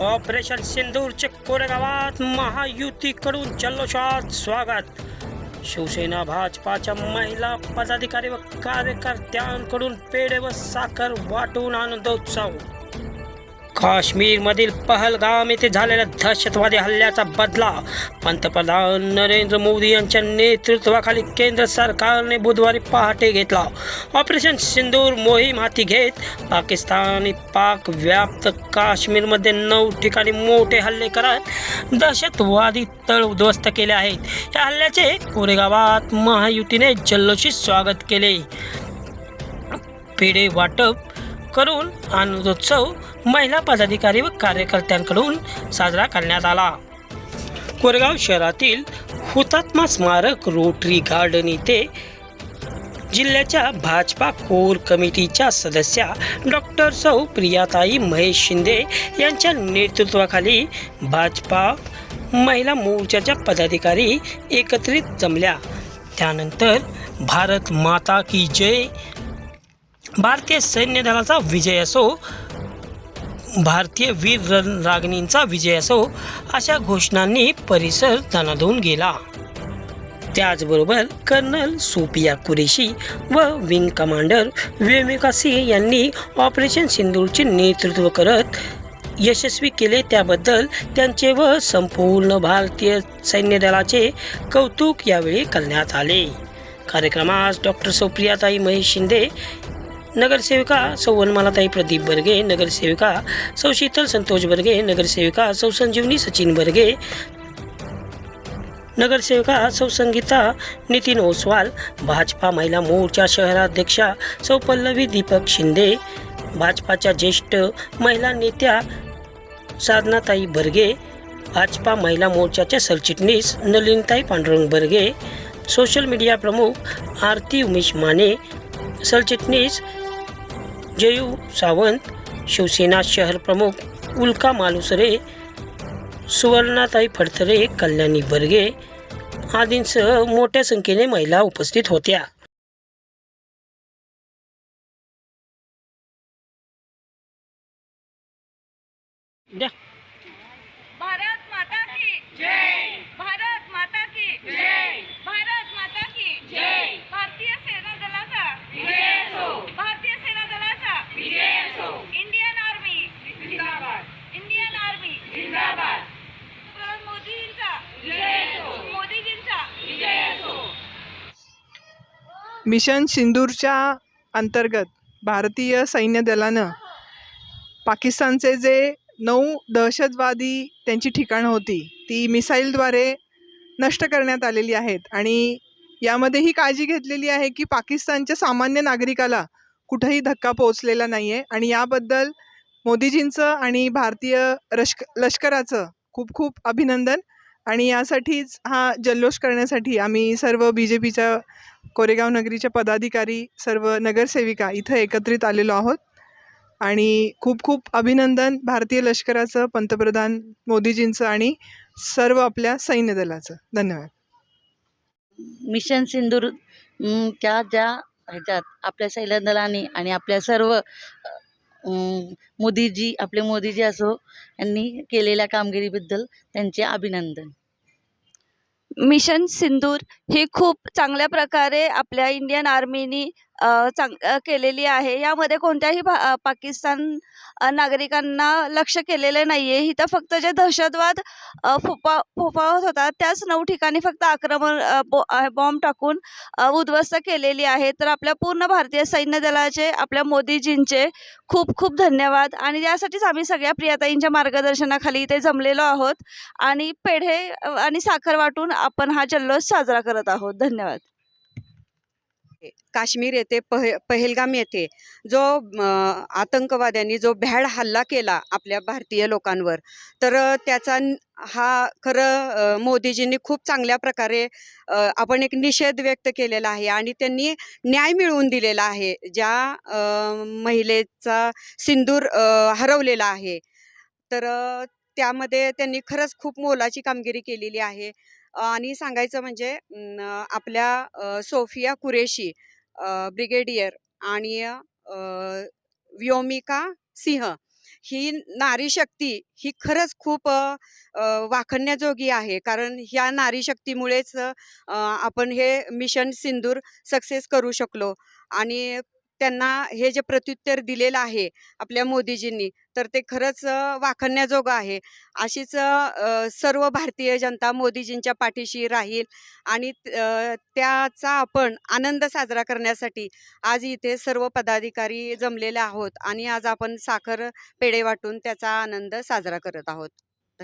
Operation सिंदूरचे कोरेगावात महायुतीकडून जल्लोषात स्वागत. शिवसेना भाजपाच्या महिला पदाधिकारी व कार्यकर्त्यांकडून पेढे व साखर वाटून आनंदोत्सव काश्मीरमधील पहलगाम येथे झालेल्या दहशतवादी हल्ल्याचा बदला. पंतप्रधान नरेंद्र मोदी यांच्या नेतृत्वाखाली केंद्र सरकारने बुधवारी पहाटे घेतला. ऑपरेशन सिंदूर मोहीम हाती घेत पाकिस्तानी पाक व्याप्त काश्मीरमध्ये नऊ ठिकाणी मोठे हल्ले करत दहशतवादी तळ उद्ध्वस्त केले आहेत. या हल्ल्याचे कोरेगावात महायुतीने जल्लोषी स्वागत केले. पेढे वाटप करून आनंदोत्सव महिला पदाधिकारी व कार्यकर्त्यांकडून साजरा करण्यात आला. कोरेगाव शहरातील हुतात्मा स्मारक रोटरी गार्डन येथे जिल्ह्याच्या भाजपा कोर कमिटीच्या सदस्या डॉक्टर सौ प्रियाताई महेश शिंदे यांच्या नेतृत्वाखाली भाजपा महिला मोर्चाच्या पदाधिकारी एकत्रित जमल्या. त्यानंतर भारत माता की जय भारतीय सैन्य दलाचा विजय असो भारतीय वीर रणरागिणींचा विजय असो अशा घोषणांनी परिसर धनाधून गेला. त्याचबरोबर कर्नल सोपिया कुरेशी व विंग कमांडर व्योमिका सिंह यांनी ऑपरेशन सिंदूरचे नेतृत्व करत यशस्वी केले. त्याबद्दल त्यांचे व संपूर्ण भारतीय सैन्य दलाचे कौतुक यावेळी करण्यात आले. कार्यक्रमास डॉक्टर सुप्रियाताई महेश शिंदे नगरसेविका सौ वनमालाताई प्रदीप बर्गे नगरसेविका सौ शीतल संतोष बर्गे नगरसेविका सौ संजीवनी सचिन बर्गे नगरसेविका सौ संगीता नितीन ओसवाल भाजपा महिला मोर्चा शहराध्यक्षा सौ पल्लवी दीपक शिंदे भाजपाच्या ज्येष्ठ महिला नेत्या साधनाताई बर्गे भाजपा महिला मोर्चाच्या सरचिटणीस नलिनताई पांडुरंग बर्गे सोशल मीडिया प्रमुख आरती उमेश माने सरचिटणीस जयू सावंत शिवसेना शहर प्रमुख उल्का मालुसरे सुवर्णाताई फडतरे कल्याणी बर्गे आदींसह मोठ्या संख्येने महिला उपस्थित होत्या द्या. भारत माता की जय भारत माता की जय भारत माता की जय भारतीय सेना दलाचा विजय असो भारतीय सेना दलाचा विजय असो इंडियन आर्मी जिंदाबाद इंडियन आर्मी जिंदाबाद मोदींचा विजय असो मोदीजींचा विजय असो मिशन सिंदूरच्या अंतर्गत भारतीय सैन्य दलानं पाकिस्तानचे जे नऊ दहशतवादी त्यांची ठिकाणं होती ती मिसाईलद्वारे नष्ट करण्यात आलेली आहेत. आणि यामध्ये ही काळजी घेतलेली आहे की पाकिस्तानच्या सामान्य नागरिकाला कुठंही धक्का पोहोचलेला नाही आहे आणि याबद्दल मोदीजींचं आणि भारतीय रश्क लष्कराचं खूप खूप अभिनंदन. आणि यासाठीच हा जल्लोष करण्यासाठी आम्ही सर्व बी जे पीच्या कोरेगाव नगरीच्या पदाधिकारी सर्व नगरसेविका इथं एकत्रित आलेलो आहोत. आणि खूप खूप अभिनंदन भारतीय लष्कराचं पंतप्रधान मोदीजींचं आणि सर्व आपल्या सैन्य दलाचं. धन्यवाद. मिशन सिंदूर त्या च्या ज्या ह्याच्यात आपल्या सैन्य दलाने आणि आपल्या सर्व मोदीजी आपले मोदीजी असो यांनी केलेल्या कामगिरीबद्दल त्यांचे अभिनंदन. मिशन सिंदूर हे खूप चांगल्या प्रकारे आपल्या इंडियन आर्मीनी चांग केलेली आहे. यामध्ये कोणत्याही भा पाकिस्तान नागरिकांना लक्ष केलेले नाही आहे इथं फक्त जे दहशतवाद फुफा फुफावत फोफावत होता त्याच नऊ ठिकाणी फक्त आक्रमण बॉ बॉम्ब टाकून उद्ध्वस्त केलेली आहे. तर आपल्या पूर्ण भारतीय सैन्य दलाचे आपल्या मोदीजींचे खूप खूप धन्यवाद. आणि यासाठीच आम्ही सगळ्या प्रियाताईंच्या मार्गदर्शनाखाली इथे जमलेलो आहोत. आणि पेढे आणि साखर वाटून आपण हा जल्लोष साजरा करत आहोत. धन्यवाद. काश्मीर येथे पह पहलगाम येथे जो आतंकवाद्यांनी जो भ्याड हल्ला केला आपल्या भारतीय लोकांवर तर त्याचा हा खरं मोदीजींनी खूप चांगल्या प्रकारे आपण एक निषेध व्यक्त केलेला आहे आणि त्यांनी न्याय मिळवून दिलेला आहे ज्या महिलेचा सिंदूर हरवलेला आहे. तर त्यामध्ये त्यांनी खरंच खूप मोलाची कामगिरी केलेली आहे. आणि सांगायचं म्हणजे आपल्या सोफिया कुरेशी ब्रिगेडियर आणि व्योमिका सिंह ही नारी शक्ती ही खरंच खूप वाखण्याजोगी आहे. कारण ह्या नारी शक्तीमुळेच आपण हे मिशन सिंदूर सक्सेस करू शकलो. आणि त्यांना हे जे प्रत्युत्तर दिलेलं आहे आपल्या मोदीजींनी तर ते खरंच वाखणण्याजोगं आहे. अशीच सर्व भारतीय जनता मोदीजींच्या पाठीशी राहील आणि त्याचा आपण आनंद साजरा करण्यासाठी आज इथे सर्व पदाधिकारी जमलेले आहोत आणि आज आपण साखर पेढे वाटून त्याचा आनंद साजरा करत आहोत.